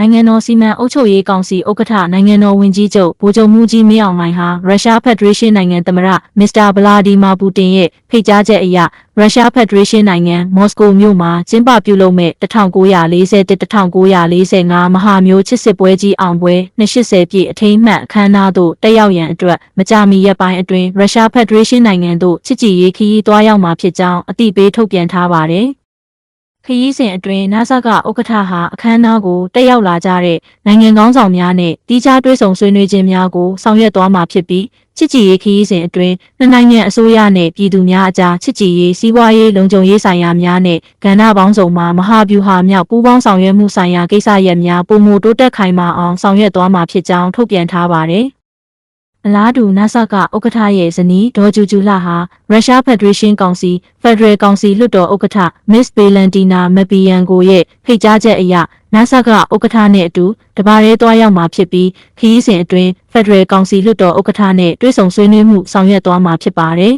နိုင်ငံတော်စီမံအုပ်ချုပ်ရေးကောင်စီဥက္ကဋ္ဌနိုင်ငံတော်ဝန်ကြီးချုပ်ဗိုလ်ချုပ်မှုကြီးမင်းအောင်လှိုင်ဟာရုရှားဖက်ဒရေးရှင်းနိုင်ငံသမ္မတမစ္စတာဗလာဒီမာပူတင်ရဲ့ဖိတ်ကြားချက်အရရုရှားဖက်ဒရေးရှင်းနိုင်ငံမော်စကိုမြို့မှာကျင်းပပြုလုပ်မဲ့1941-1945မဟာမျိုးချစ်စစ်ပွဲကြီးအောင်ပွဲ280ပြည့်အထိမ်းအမှတ်အခမ်းအနားသို့တက်ရောက်ရန်အတွက်မကြာမီရက်ပိုင်းအတွင်းရုရှားဖက်ဒရေးရှင်းနိုင်ငံသို့ချစ်ကြည်ရေးခရီးသွားရောက်မှာဖြစ်ကြောင်းအသိပေးထုတ်ပြန်ထားပါတယ်။ ခရီးစဉ်အတွင်းနာဆာကဥက္ကဋ္ဌဟာအခမ်းအနားကိုတက်ရောက်လာကြတဲ့နိုင်ငံကောင်းဆောင်များနဲ့တီးခြားတွဲဆုံဆွေးနွေးခြင်းများကိုဆောင်ရွက်သွားမှာဖြစ်ပြီးချစ်ကြည်ရေးခရီးစဉ်အတွင်းနှစ်နိုင်ငံအစိုးရနဲ့ပြည်သူများအကြားချစ်ကြည်ရေးစီးပွားရေးလုံခြုံရေးဆိုင်ရာများနဲ့ကဏ္ဍပေါင်းစုံမှာမဟာဗျူဟာမြောက်ပူးပေါင်းဆောင်ရွက်မှုဆိုင်ရာကိစ္စရပ်များပုံမတိုးတက်ခိုင်မာအောင်ဆောင်ရွက်သွားမှာဖြစ်ကြောင်းထုတ်ပြန်ထားပါတယ်။ အလားတူနာဆာကဥက္ကဋ္ဌရဲ့ဇနီးဒေါ်ဂျူဂျူလာဟာရုရှားဖက်ဒရေးရှင်းကောင်စီဖက်ဒရယ်ကောင်စီလွှတ်တော်ဥက္ကဋ္ဌမစ္စဘေလန်တီနာမပီယန်ကိုရဲ့ဖိတ်ကြားချက်အရနာဆာကဥက္ကဋ္ဌနဲ့အတူတပါးရဲသွားရောက်မှာဖြစ်ပြီးခရီးစဉ်အတွင်းဖက်ဒရယ်ကောင်စီလွှတ်တော်ဥက္ကဋ္ဌနဲ့တွေ့ဆုံဆွေးနွေးမှုဆောင်ရွက်သွားမှာဖြစ်ပါတယ်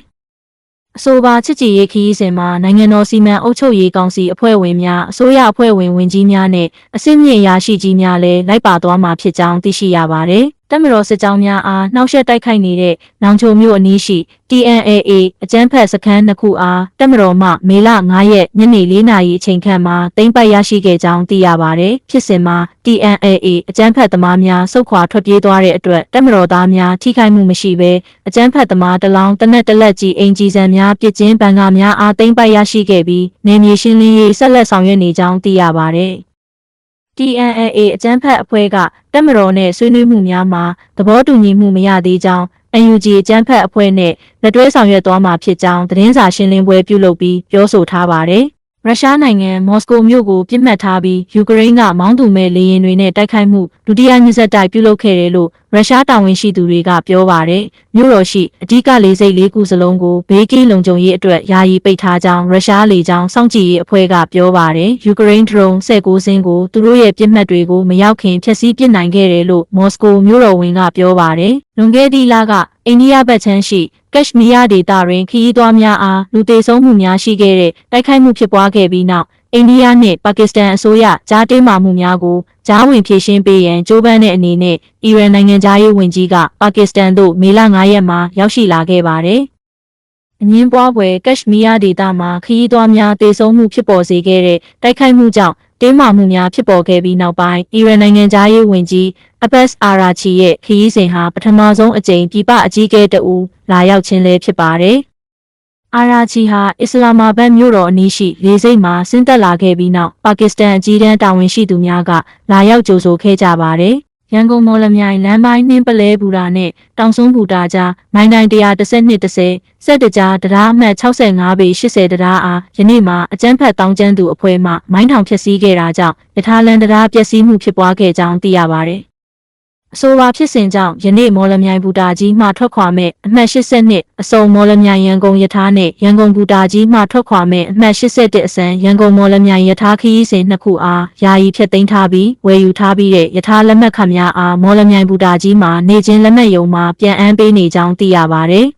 ။အဆိုပါချစ်ကြည်ရေးခရီးစဉ်မှာနိုင်ငံတော်စီမံအုပ်ချုပ်ရေးကောင်စီအဖွဲ့ဝင်များအစိုးရအဖွဲ့ဝင်ဝင်ကြီးများနဲ့အဆင့်မြင့်အရာရှိကြီးများလည်းလိုက်ပါသွားမှာဖြစ်ကြောင်းသိရှိရပါတယ်။ တပ်မတော်စစ်ကြောင်းများအားနှောက်ယှက်တိုက်ခိုက်နေတဲ့နောင်ချိုမြို့အနီးရှိ TNAA အကြမ်းဖက်စခန်းနှစ်ခုအားတပ်မတော်မှမေလ9ရက်ညနေ4နာရီအချိန်ခန့်မှာသိမ်းပိုက်ရရှိခဲ့ကြောင်းသိရပါတယ်။ဖြစ်စဉ်မှာ TNAA အကြမ်းဖက်သမားများစုခွာထွက်ပြေးသွားတဲ့အတွက်တပ်မတော်သားများထိခိုက်မှုမရှိဘဲအကြမ်းဖက်သမားတလောင်းတနက်တလက်ကြီးအင်ဂျီဆန်များပစ်ကျင်းဘန်ကာများအားသိမ်းပိုက်ရရှိခဲ့ပြီးနေမြေရှင်းလင်းရေးဆက်လက်ဆောင်ရွက်နေကြောင်းသိရပါတယ်။ TNAA အကြမ်းဖက်အဖွဲ့ကတပ်မတော်နဲ့ဆွေးနွေးမှုများမှာသဘောတူညီမှုမရသေးကြောင်း UNG အကြမ်းဖက်အဖွဲ့နဲ့လက်တွဲဆောင်ရွက်သွားမှာဖြစ်ကြောင်းသတင်းစာရှင်းလင်းပွဲပြုလုပ်ပြီးပြောဆိုထားပါတယ်။ရုရှားနိုင်ငံမော်စကိုမြို့ကိုပြစ်မှတ်ထားပြီးယူကရိန်းကမောင်းသူမဲ့လေယာဉ်တွေနဲ့တိုက်ခိုက်မှုဒုတိယညဆက်တိုက်ပြုလုပ်ခဲ့တယ်လို့ ရုရှားတာဝန်ရှိသူတွေကပြောပါတယ်။မြို့တော်ရှိအဓိကလေဆိပ်လေးခုစလုံးကိုဘေးကင်းလုံခြုံရေးအတွက်ယာယီပိတ်ထားကြောင်းရုရှားလေကြောင်းစောင့်ကြည့်ရေးအဖွဲ့ကပြောပါတယ်။ယူကရိန်းဒရုန်း19စင်းကိုသူတို့ရဲ့ပြစ်မှတ်တွေကိုမရောက်ခင်ဖျက်ဆီးပစ်နိုင်ခဲ့တယ်လို့မော်စကိုမြို့တော်ဝန်ကပြောပါတယ်။လွန်ခဲ့သည့်လကအိန္ဒိယဘက်ခြမ်းရှိကက်ရှမီးယားဒေသတွင်ခရီးသွားများအားလူသေဆုံးမှုများရှိခဲ့တဲ့တိုက်ခိုက်မှုဖြစ်ပွားခဲ့ပြီးနောက် အိန္ဒိယနှင့်ပါကစ္စတန်အစိုးရကြားတင်းမာမှုများကိုကြားဝင်ဖြေရှင်းပေးရန်ကြိုးပမ်းတဲ့အနေနဲ့အီရန်နိုင်ငံသားရေးဝန်ကြီးကပါကစ္စတန်သို့မေလ9ရက်မှာရောက်ရှိလာခဲ့ပါတယ်။အငင်းပွားပွဲကက်ရှမီးယားဒေသမှာခရီးသွားများတေဆုံးမှုဖြစ်ပေါ်စေခဲ့တဲ့တိုက်ခိုက်မှုကြောင့်တင်းမာမှုများဖြစ်ပေါ်ခဲ့ပြီးနောက်ပိုင်းအီရန်နိုင်ငံသားရေးဝန်ကြီးအဘတ်စ်အာရာချီရဲ့ခရီးစဉ်ဟာပထမဆုံးအကြိမ်ပြည်ပအကြီးအကဲတဦးလာရောက်ခြင်းလည်းဖြစ်ပါတယ်။ အာရာချီဟာအစ္စလာမာဘတ်မြို့တော်အနီးရှိလေဆိပ်မှာဆင်းသက်လာခဲ့ပြီးနောက်ပါကစ္စတန်အကြီးတန်းတာဝန်ရှိသူများကလာရောက်ကြိုဆိုခဲ့ကြပါတယ်။ရန်ကုန်မော်လမြိုင်လမ်းပိုင်းနှင်းပလဲဘူတာနဲ့တောင်စွန်းဘူတာကြားမိုင်းတိုင်း112 10စက်တကြားတရားအမှတ်65ပေ80တရားအားယနေ့မှာအကျန်းဖတ်တောင်းကျမ်းသူအဖွဲ့မှမိုင်းထောင်ဖျက်ဆီးခဲ့တာကြောင့်ယထာလန်တရားပျက်စီးမှုဖြစ်ပွားခဲ့ကြောင်းသိရပါတယ်။ အဆိုပါဖြစ်စဉ်ကြောင့်ယနေ့မော်လမြိုင်ဘူတာကြီးမှထွက်ခွာမဲ့အမှတ်82အစုံမော်လမြိုင်ရန်ကုန်ယထာနဲ့ရန်ကုန်ဘူတာကြီးမှထွက်ခွာမဲ့အမှတ်81အစံရန်ကုန်မော်လမြိုင်ယထာခရီးစဉ်နှစ်ခုအားယာယီဖြတ်သိမ်းထားပြီးဝယ်ယူထားပြီးတဲ့ယထာလက်မှတ်ခန့်များအားမော်လမြိုင်ဘူတာကြီးမှာနေချင်းလက်မှတ်ယုံမှာပြန်အမ်းပေးနေကြောင်းသိရပါတယ်။